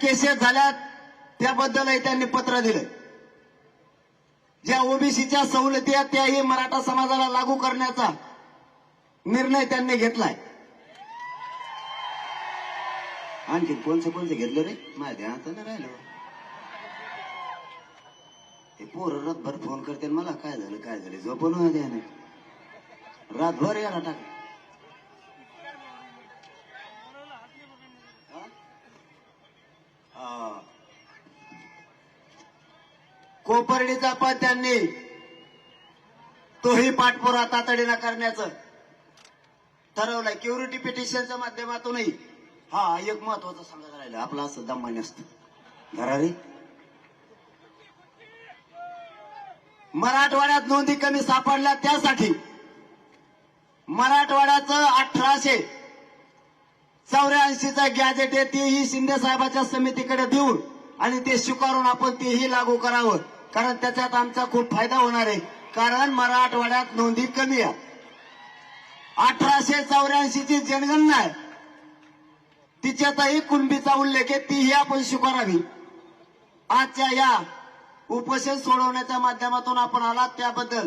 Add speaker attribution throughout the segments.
Speaker 1: Cases झाल्यात त्याबद्दलही त्यांनी पत्र दिलं. ज्या ओबीसीच्या सवलती आहेत त्याही मराठा समाजाला लागू करण्याचा निर्णय त्यांनी घेतलाय. आणखी कोणचं कोणचं घेतलं रे? माझ्या ध्यानात नाही राहिलं. ते पोर रातभर फोन करते मला काय झालं काय झालं? झोपून द्या नाही रातभर याला टाक हा? कोपर्डीचा पद त्यांनी तोही पाठपुरा तातडीनं करण्याचं ठरवलंय. क्युरिटी पिटिशनच्या माध्यमातूनही हा एक महत्वाचं सांगत राहिलं. आपलं असं दमाने असतं. घरारी? मराठवाड्यात नोंदी कमी सापडल्या त्यासाठी मराठवाड्याचं अठराशे चौऱ्याऐंशीचा गॅजेट आहे तेही शिंदे साहेबाच्या समितीकडे देऊन आणि ते स्वीकारून आपण तेही लागू करावं. कारण त्याच्यात आमचा खूप फायदा होणार आहे. कारण मराठवाड्यात नोंदी कमी आहे. अठराशे चौऱ्याऐंशी ची जनगणना आहे. तिच्यातही कुणबीचा उल्लेख आहे तीही आपण स्वीकारावी. आजच्या या उपोषण सोडवण्याच्या माध्यमातून आपण आलात त्याबद्दल.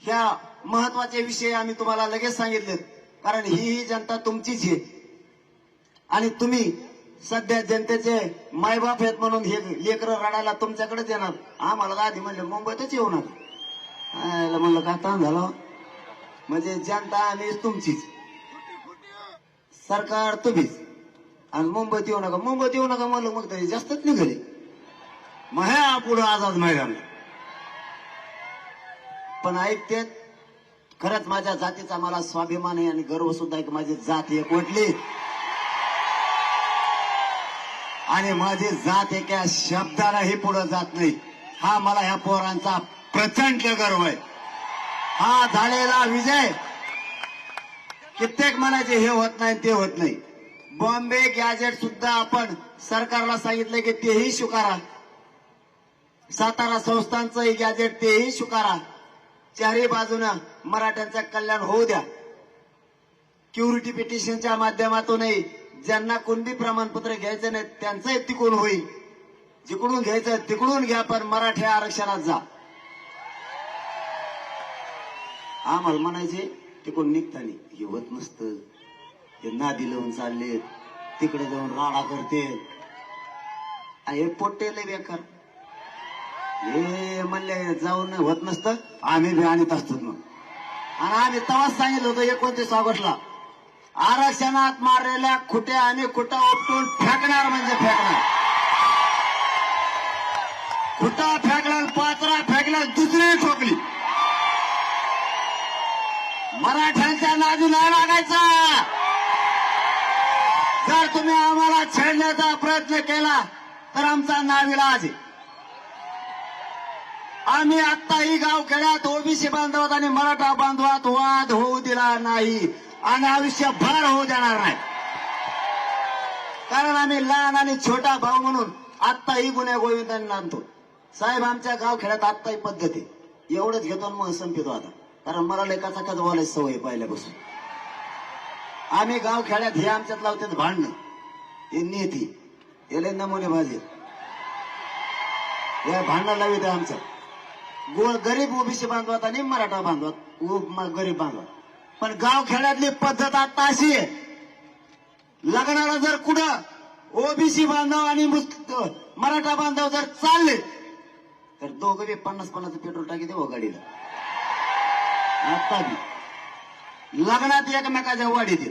Speaker 1: ह्या महत्त्वाचे विषय आम्ही तुम्हाला लगेच सांगितले कारण ही ही जनता तुमचीच आहे. आणि तुम्ही सध्या जनतेचे मायबाप आहेत म्हणून हे लेकर रडायला तुमच्याकडेच येणार. आम्हाला तर आधी म्हणले मुंबईतच येऊ नका. म्हणलं का ताण झाला हो? म्हणजे जनता आणि तुमचीच. सरकार तुम्हीच. आणि मुंबईत येऊ नका. मुंबईत येऊ नका म्हणलं मग तरी जास्तच निघाले. मग ह्या पुढं आझाद मैदान. पण ऐकते खरंच माझ्या जातीचा मला स्वाभिमान आहे आणि गर्व सुद्धा एक माझी जात एकवटली आणि माझी जात एका शब्दालाही पुढे जात नाही. हा मला ह्या पोरांचा प्रचंड गर्व आहे. हा झालेला विजय. कित्येक म्हणायचे हे होत नाही ते होत नाही. बॉम्बे गॅजेट सुद्धा आपण सरकारला सांगितलं की तेही स्वीकारा. सातारा संस्थांचंही गॅजेट तेही स्वीकारा. चारही बाजूनं मराठ्यांचं कल्याण होऊ द्या. क्युरिटी पिटिशनच्या माध्यमातूनही ज्यांना कुणबी प्रमाणपत्र घ्यायचं नाही त्यांचंही तिकडून होईल. जिकडून घ्यायचं तिकडून घ्या पण मराठी आरक्षणात जा. आम्हाला म्हणायचे तिकडून निघताना हे होत नसतं. हे नादी लावून चालले तिकडे जाऊन राडा करते हे पोट्टे लय बेकार. हे म्हणले जाऊन होत नसतं. आम्ही बी आणत असतो मग आणि आम्ही तवाच सांगितलं होतं एकोणतीस ऑगस्टला. आरक्षणात मारलेल्या खुट्या आणि खुटा उपटून फेकणार म्हणजे फेकणार. खुटा फेकला पाचरा फेकला दुसरी ठोकली. मराठ्यांच्या नाजू नाही लागायचा. जर तुम्ही आम्हाला छेडण्याचा प्रयत्न केला तर आमचा नाविलाज आम्ही आत्ताही गावखेड्यात ओबीसी बांधवात आणि मराठा बांधवात वाद होऊ दिला नाही. आणि आयुष्यभर होऊ देणार नाही. कारण आम्ही लहान आणि छोटा भाऊ म्हणून आत्ताही गुन्हे गोविंदाने नांदतो साहेब आमच्या गावखेड्यात आत्ताही पद्धती. एवढंच घेतो मग संपितो आता. कारण मला लेखाचा कच बोलायची सवय पहिल्यापासून. आम्ही गावखेड्यात हे आमच्यात लावतात भांडणं. हे नेती. याला नमुने भाजी या भांडण लावित आमचं गोळ गरीब ओबीसी बांधवात आणि मराठा बांधवात. उ- गरीब बांधवात. पण गाव खेड्यातली पद्धत आता अशी आहे. लग्नाला जर कुठं ओबीसी बांधव आणि मराठा बांधव जर चालले तर दोघं बी पन्नास पन्नास पेट्रोल टाकी देऊ गाडीला. आता बी. लग्नात एकमेकाच्या वाढीत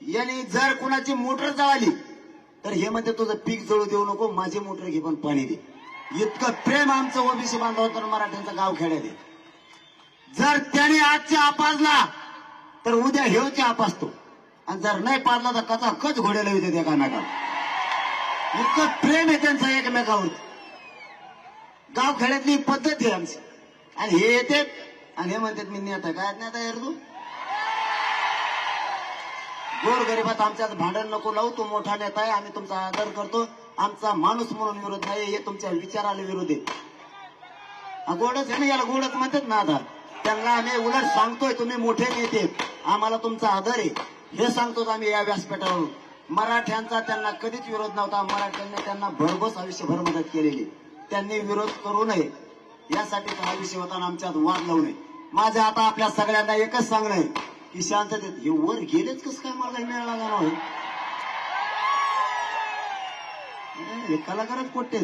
Speaker 1: यांनी जर कुणाची मोटर जळाली तर हे म्हणते तुझं पीक जळू देऊ नको माझी मोटर घे पण पाणी दे. इतकं प्रेम आमचं ओबीसी बांधव तर मराठ्यांचं गाव खेड्यात आहे. जर त्याने आजच्या आपाजला तर उद्या हेवचे आपासतो आणि जर नाही पाजला तर कचा कच घोड्याला येते एकामेकाला? इतकं प्रेम आहे त्यांचं एकमेकावर गाव खेड्यातली पद्धत आहे आमची. आणि हे येते आणि हे म्हणतात मी नेता काय नेता यार तू? गोर गरिबात आमच्यात भांडण नको लावू तो मोठा नेता आहे आम्ही तुमचा आदर करतो. आमचा माणूस म्हणून विरोध नाही हे तुमच्या विचाराला विरोध आहे. गोडच आहे ना याला गोडच म्हणतात ना आता. त्यांना आम्ही उलट सांगतोय तुम्ही मोठे नेते. आम्हाला तुमचा आदर आहे. हे सांगतो आम्ही या व्यासपीठावर मराठ्यांचा त्यांना कधीच विरोध नव्हता. मराठ्यांनी त्यांना भरघोस आयुष्यभर मदत केलेली. त्यांनी विरोध करू नये. यासाठी हा विषय होता आमच्यात वाद लावू नये. माझं आता आपल्या सगळ्यांना एकच सांगणं आहे की शांततेत हे वर गेलेच कसं काय मला मिळाला जाणार हे कलाकारच कोटते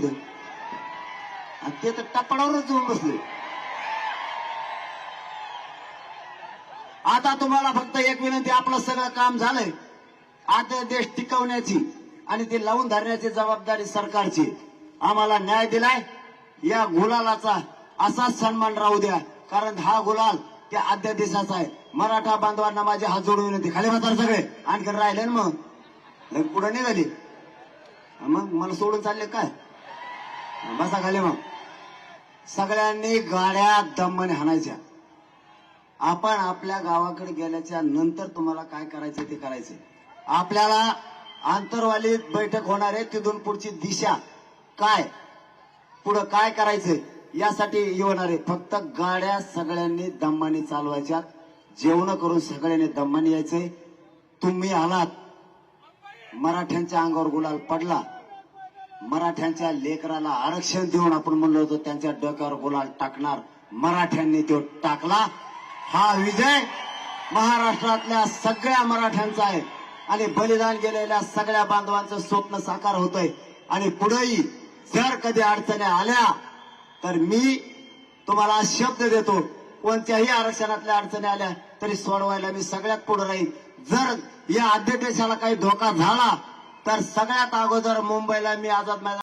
Speaker 1: आणि ते तर टप्पाडावरच जाऊन बसले. आता तुम्हाला फक्त एक विनंती आपलं सगळं काम झालंय. आता देश टिकवण्याची आणि ते लावून धरण्याची जबाबदारी सरकारची. आम्हाला न्याय दिलाय. या गुलालाचा असाच सन्मान राहू द्या. कारण हा गुलाल त्या अध्यादेशाचा आहे. मराठा बांधवांना माझी हात जोडून विनंती. खाली बसार सगळे. आणखी राहिले ना मग. लग पुढे निघाली. मग मला सोडून चालले काय? बसा खाली मग. सगळ्यांनी गाड्या दमाने हाणायच्या. आपण आपल्या गावाकडे गेल्याच्यानंतर तुम्हाला काय करायचं ते करायचं आपल्याला आंतरवाली बैठक होणार आहे तिथून पुढची दिशा काय? पुढं काय करायचंय? यासाठी येणार आहे. फक्त गाड्या सगळ्यांनी दम्माने चालवायच्या. जेवण करून सगळ्यांनी दम्माने यायचंय. तुम्ही आलात. मराठ्यांच्या अंगावर गुलाल पडला. मराठ्यांच्या लेकराला आरक्षण देऊन आपण म्हणलो होतो त्यांच्या डोक्यावर गुलाल टाकणार. मराठ्यांनी तो टाकला. हा विजय महाराष्ट्रातल्या सगळ्या मराठ्यांचा आहे. आणि बलिदान गेलेल्या सगळ्या बांधवांचं स्वप्न साकार होतंय. आणि पुढेही जर कधी अडचणी आल्या तर मी तुम्हाला शब्द देतो कोणत्याही आरक्षणातल्या अडचणी आल्या तरी सोडवायला मी सगळ्यात पुढे राहील जर या अध्यक्षाला काही धोका झाला तर सगळ्यात अगोदर मुंबईला मी आझाद मैदान